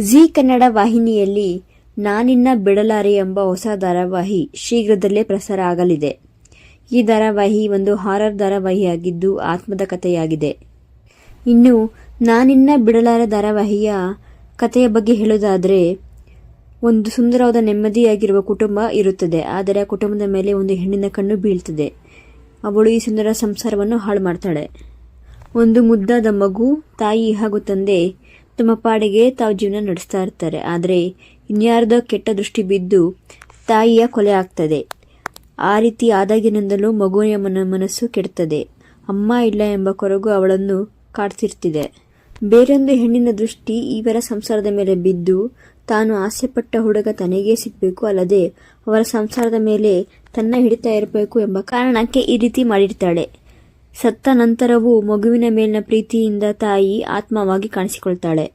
G Kannada ವಾಹಿನಿಯಲ್ಲಿ ನಾನಿನ್ನ ಬಿಡಲಾರೆ ಎಂಬ ಹೊಸ ಧಾರಾವಾಹಿ ಶೀಘ್ರದಲ್ಲೇ ಪ್ರಸಾರ ಆಗಲಿದೆ. ಈ ಧಾರಾವಾಹಿ ಒಂದು ಹಾರರ್ ಧಾರಾವಾಹಿಯಾಗಿದ್ದು ಆತ್ಮದ ಕಥೆಯಾಗಿದೆ. ಇನ್ನು ನಾನಿನ್ನ ಬಿಡಲಾರೆ ಧಾರಾವಾಹಿಯ ಕಥೆಯ ಬಗ್ಗೆ ಹೇಳೋದಾದರೆ ಒಂದು ಸುಂದರವಾದ ನೆಮ್ಮದಿಯಾಗಿರುವ ಕುಟುಂಬ ಇರುತ್ತದೆ. ಆದರೆ ಆ ಕುಟುಂಬದ ಮೇಲೆ ಒಂದು ಹೆಣ್ಣಿನ ಕಣ್ಣು ಬೀಳ್ತದೆ. ಅವಳು ಈ ಸುಂದರ ಸಂಸಾರವನ್ನು ಹಾಳು ಮಾಡ್ತಾಳೆ. ಒಂದು ಮುದ್ದಾದ ಮಗು, ತಾಯಿ ಹಾಗೂ ತಂದೆ ತಮ್ಮ ಪಾಡಿಗೆ ತಾವು ಜೀವನ ನಡೆಸ್ತಾ ಇರ್ತಾರೆ. ಆದರೆ ಇನ್ಯಾರ್ದೋ ಕೆಟ್ಟ ದೃಷ್ಟಿ ಬಿದ್ದು ತಾಯಿಯ ಕೊಲೆ ಆಗ್ತದೆ. ಆ ರೀತಿ ಆದಾಗಿನಿಂದಲೂ ಮಗುವಿನ ಮನ, ಮನಸ್ಸು ಕೆಡ್ತದೆ ಅಮ್ಮ ಇಲ್ಲ ಎಂಬ ಕೊರಗು ಅವಳನ್ನು ಕಾಡ್ತಿರ್ತಿದೆ. ಬೇರೊಂದು ಹೆಣ್ಣಿನ ದೃಷ್ಟಿ ಇವರ ಸಂಸಾರದ ಮೇಲೆ ಬಿದ್ದು ತಾನು ಆಸೆಪಟ್ಟ ಹುಡುಗ ತನಗೇ ಸಿಗಬೇಕು ಅಲ್ಲದೆ ಅವರ ಸಂಸಾರದ ಮೇಲೆ ತನ್ನ ಹಿಡಿತಾ ಇರಬೇಕು ಎಂಬ ಕಾರಣಕ್ಕೆ ಈ ರೀತಿ ಮಾಡಿರ್ತಾಳೆ. ಸತ್ತ ನಂತರವೂ ಮಗುವಿನ ಮೇಲಿನ ಪ್ರೀತಿಯಿಂದ ತಾಯಿ ಆತ್ಮವಾಗಿ ಕಾಣಿಸಿಕೊಳ್ತಾಳೆ.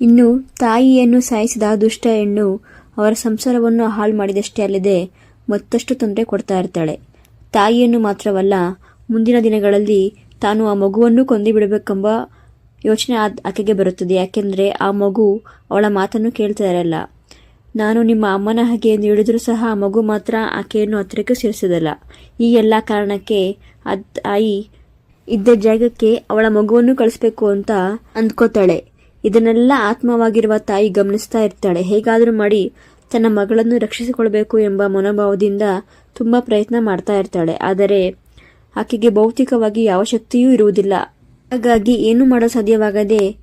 ಇನ್ನು ತಾಯಿಯನ್ನು ಸಾಯಿಸಿದ ದುಷ್ಟ ಹೆಣ್ಣು ಅವರ ಸಂಸಾರವನ್ನು ಹಾಳು ಮಾಡಿದಷ್ಟೇ ಅಲ್ಲದೆ ಮತ್ತಷ್ಟು ತೊಂದರೆ ಕೊಡ್ತಾ ಇರ್ತಾಳೆ. ತಾಯಿಯನ್ನು ಮಾತ್ರವಲ್ಲ, ಮುಂದಿನ ದಿನಗಳಲ್ಲಿ ತಾನು ಆ ಮಗುವನ್ನು ಕೊಂದು ಬಿಡಬೇಕೆಂಬ ಯೋಚನೆ ಆಕೆಗೆ ಬರುತ್ತದೆ. ಯಾಕೆಂದರೆ ಆ ಮಗು ಅವಳ ಮಾತನ್ನು ಕೇಳ್ತಾ ಇರಲ್ಲ. ನಾನು ನಿಮ್ಮ ಅಮ್ಮನ ಹಾಗೆ ಎಂದು ಹೇಳಿದರೂ ಸಹ ಮಗು ಮಾತ್ರ ಆಕೆಯನ್ನು ಹತ್ತಿರಕ್ಕೆ ಸೇರಿಸೋದಲ್ಲ. ಈ ಎಲ್ಲ ಕಾರಣಕ್ಕೆ ಆ ತಾಯಿ ಇದ್ದ ಜಾಗಕ್ಕೆ ಅವಳ ಮಗುವನ್ನು ಕಳಿಸ್ಬೇಕು ಅಂತ ಅಂದ್ಕೋತಾಳೆ. ಇದನ್ನೆಲ್ಲ ಆತ್ಮವಾಗಿರುವ ತಾಯಿ ಗಮನಿಸ್ತಾ ಇರ್ತಾಳೆ. ಹೇಗಾದರೂ ಮಾಡಿ ತನ್ನ ಮಗಳನ್ನು ರಕ್ಷಿಸಿಕೊಳ್ಬೇಕು ಎಂಬ ಮನೋಭಾವದಿಂದ ತುಂಬ ಪ್ರಯತ್ನ ಮಾಡ್ತಾ ಇರ್ತಾಳೆ. ಆದರೆ ಆಕೆಗೆ ಭೌತಿಕವಾಗಿ ಯಾವ ಶಕ್ತಿಯೂ ಇರುವುದಿಲ್ಲ. ಹಾಗಾಗಿ ಏನೂ ಮಾಡಲು ಸಾಧ್ಯವಾಗದೆ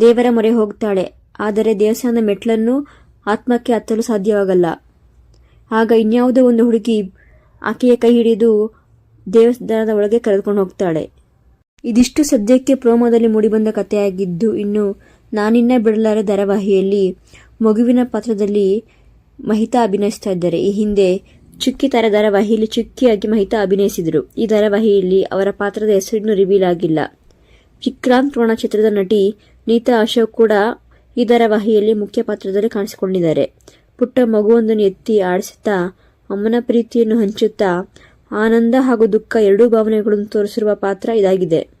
ದೇವರ ಮೊರೆ ಹೋಗ್ತಾಳೆ. ಆದರೆ ದೇವಸ್ಥಾನದ ಮೆಟ್ಲನ್ನು ಆತ್ಮಕ್ಕೆ ಹತ್ತಲು ಸಾಧ್ಯವಾಗಲ್ಲ. ಆಗ ಇನ್ಯಾವುದೋ ಒಂದು ಹುಡುಗಿ ಆಕೆಯ ಕೈ ಹಿಡಿದು ದೇವಸ್ಥಾನದ ಒಳಗೆ ಕರೆದುಕೊಂಡು ಹೋಗ್ತಾಳೆ. ಇದಿಷ್ಟು ಸದ್ಯಕ್ಕೆ ಪ್ರೋಮೋದಲ್ಲಿ ಮೂಡಿಬಂದ ಕಥೆಯಾಗಿದ್ದು, ಇನ್ನು ನಾನಿನ್ನ ಬಿಡಲಾರೆ ಧಾರಾವಾಹಿಯಲ್ಲಿ ಮಗುವಿನ ಪಾತ್ರದಲ್ಲಿ ಮಹಿತಾ ಅಭಿನಯಿಸ್ತಾ ಇದ್ದಾರೆ. ಈ ಹಿಂದೆ ಚುಕ್ಕಿ ತರ ಧಾರಾವಾಹಿಯಲ್ಲಿ ಚುಕ್ಕಿಯಾಗಿ ಮಹಿತಾ ಅಭಿನಯಿಸಿದರು. ಈ ಧಾರಾವಾಹಿಯಲ್ಲಿ ಅವರ ಪಾತ್ರದ ಹೆಸರಿನೂ ರಿವೀಲ್ ಆಗಿಲ್ಲ. ವಿಕ್ರಾಂತ್ ರೋಣ ಚಿತ್ರದ ನಟಿ ನೀತಾ ಅಶೋಕ್ ಕೂಡ ಧಾರಾವಾಹಿಯಲ್ಲಿ ಮುಖ್ಯ ಪಾತ್ರದಲ್ಲಿ ಕಾಣಿಸಿಕೊಂಡಿದ್ದಾರೆ. ಪುಟ್ಟ ಮಗುವೊಂದನ್ನು ಎತ್ತಿ ಆಡಿಸುತ್ತಾ, ಅಮ್ಮನ ಪ್ರೀತಿಯನ್ನು ಹಂಚುತ್ತಾ, ಆನಂದ ಹಾಗೂ ದುಃಖ ಎರಡೂ ಭಾವನೆಗಳನ್ನು ತೋರಿಸಿರುವ ಪಾತ್ರ ಇದಾಗಿದೆ.